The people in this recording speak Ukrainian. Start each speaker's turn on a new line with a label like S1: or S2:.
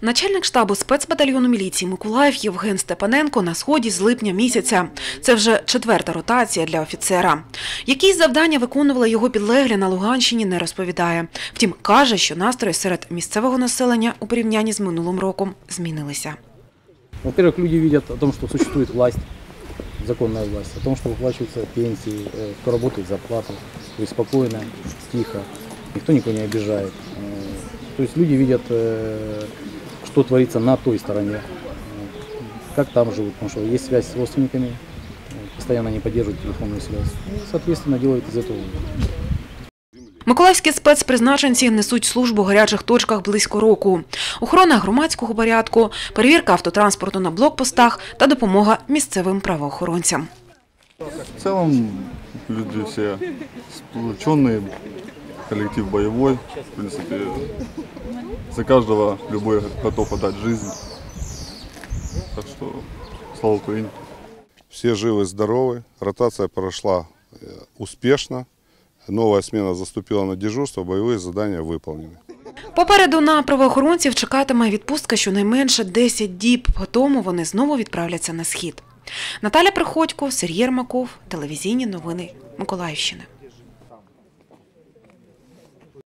S1: Начальник штабу спецбатальйону міліції Миколаїв Євген Степаненко на сході з липня місяця. Це вже четверта ротація для офіцера. Які завдання виконували його підлеглі на Луганщині, не розповідає. Втім, каже, що настрої серед місцевого населення у порівнянні з минулим роком змінилися.
S2: Во-первых, люди видят о том, что существует власть, законная власть, о том, что выплачиваются пенсии, э, кто работает зарплату, то есть спокойно, тихо, никто никого не обижает. Э, То есть люди видят, э, что творится на той стороне, э, как там живут, потому что есть связь с родственниками, э, постоянно они поддерживают телефонную связь. И, соответственно, делают из этого выводы.
S1: Миколаївські спецпризначенці несуть службу у гарячих точках близько року. Охорона громадського порядку, перевірка автотранспорту на блокпостах та допомога місцевим правоохоронцям.
S3: В целом люди все сплоченные, коллектив боевой. В принципе, за каждого любой готов отдать жизнь. Так что слава Украине.
S4: Все живы, здоровы. Ротация прошла э, успешно. Новая смена заступила на дежурство, боевые задания выполнены.
S1: Попереду на правоохоронців чекатиме відпустка щонайменше 10 діб. Потому вони знову відправляться на схід. Наталя Приходько, Сергій Ермаков, телевізійні новини Миколаївщини.